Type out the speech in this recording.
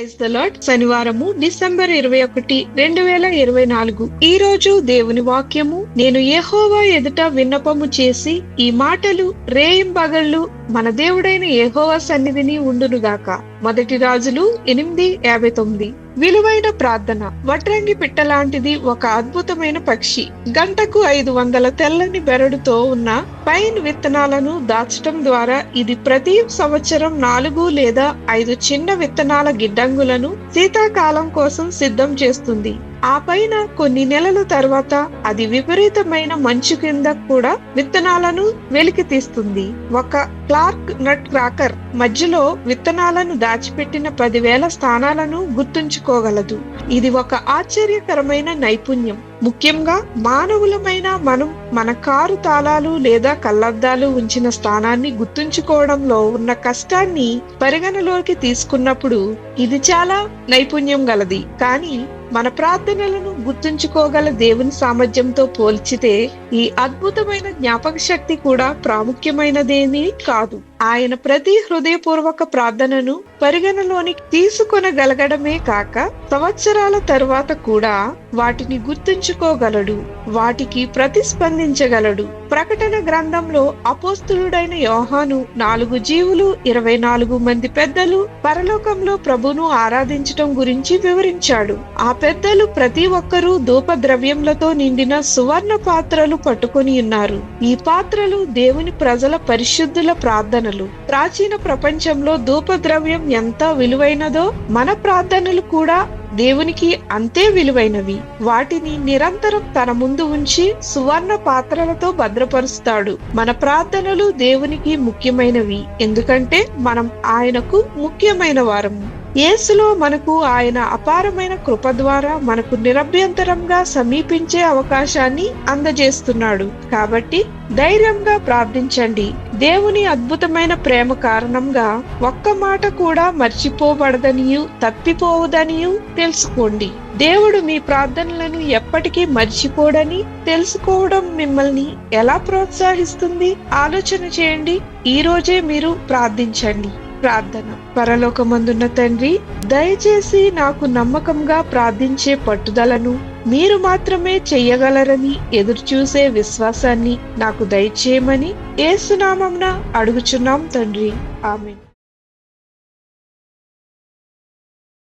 Praise the శనివారము December ఇరవై ఒకటి రెండు వేల ఇరవై నాలుగు. ఈ రోజు దేవుని వాక్యము నేను ఏహోవా ఎదుట విన్నపము చేసి ఈ మాటలు రేయింబగళ్ళు మన దేవుడైన ఏహోవా సన్నిధిని ఉండునుగాక. మొదటి రాజులు ఎనిమిది యాభై తొమ్మిది. విలువైన ప్రార్థన. వడ్రంగి పిట్ట లాంటిది ఒక అద్భుతమైన పక్షి. గంటకు ఐదు వందల తెల్లని బెరడుతో ఉన్న పైన్ విత్తనాలను దాచటం ద్వారా ఇది ప్రతి సంవత్సరం నాలుగు లేదా ఐదు చిన్న విత్తనాల గిడ్డంగులను శీతాకాలం కోసం సిద్ధం చేస్తుంది. ఆ పైన కొన్ని నెలల తర్వాత అది విపరీతమైన మంచు కింద కూడా విత్తనాలను వెలికి తీస్తుంది. ఒక క్లార్క్ నట్ క్రాకర్ మధ్యలో విత్తనాలను దాచిపెట్టిన పదివేల స్థానాలను గుర్తుంచుకోగలదు. ఇది ఒక ఆశ్చర్యకరమైన నైపుణ్యం. ముఖ్యంగా మానవులమైన మనం మన కారు తాళాలు లేదా కళ్ళద్దాలు ఉంచిన స్థానాన్ని గుర్తుంచుకోవడంలో ఉన్న కష్టాన్ని పరిగణలోకి తీసుకున్నప్పుడు ఇది చాలా నైపుణ్యం గలది. కానీ మన ప్రార్థనలను గుర్తుంచుకోగల దేవుని సామర్థ్యంతో పోల్చితే ఈ అద్భుతమైన జ్ఞాపక శక్తి కూడా ప్రాముఖ్యమైనదేమీ కాదు. ఆయన ప్రతి హృదయపూర్వక ప్రార్థనను పరిగణలోనికి తీసుకొనగలగడమే కాక సంవత్సరాల తరువాత కూడా వాటిని గుర్తుంచుకోగలడు వాటికి ప్రతిస్పందించగలడు. ప్రకటన గ్రంథంలో అపోస్తులుడైన యోహాను నాలుగు జీవులు ఇరవై నాలుగు మంది పెద్దలు పరలోకంలో ప్రభును ఆరాధించటం గురించి వివరించాడు. ఆ పెద్దలు ప్రతి ఒక్కరూ ధూప ద్రవ్యములతో నిండిన సువర్ణ పాత్రలు పట్టుకొని ఉన్నారు. ఈ పాత్రలు దేవుని ప్రజల పరిశుద్ధుల ప్రార్థన ప్రార్థనలు ప్రాచీన ప్రపంచంలో ధూపద్రవ్యం ఎంత విలువైనదో మన ప్రార్థనలు కూడా దేవునికి అంతే విలువైనవి. వాటిని నిరంతరం తన ముందు ఉంచి సువర్ణ పాత్రలతో భద్రపరుస్తాడు. మన ప్రార్థనలు దేవునికి ముఖ్యమైనవి. ఎందుకంటే మనం ఆయనకు ముఖ్యమైన వారము. యేసులో మనకు ఆయన అపారమైన కృప ద్వారా మనకు నిరభ్యంతరంగా సమీపించే అవకాశాన్ని అందజేస్తున్నాడు. కాబట్టి ధైర్యంగా ప్రార్థించండి. దేవుని అద్భుతమైన ప్రేమ కారణంగా ఒక్క మాట కూడా మర్చిపోబడదనియు తప్పిపోవదనియు తెలుసుకోండి. దేవుడు మీ ప్రార్థనలను ఎప్పటికీ మర్చిపోడని తెలుసుకోవడం మిమ్మల్ని ఎలా ప్రోత్సహిస్తుంది? ఆలోచన చేయండి. ఈ రోజే మీరు ప్రార్థించండి. ప్రార్థన. పరలోకమందున్న తండ్రి దయచేసి నాకు నమ్మకంగా ప్రార్థించే పట్టుదలను మీరు మాత్రమే చెయ్యగలరని ఎదురుచూసే విశ్వాసాన్ని నాకు దయచేయమని ఏసునామంన అడుగుచున్నాం తండ్రి. ఆమె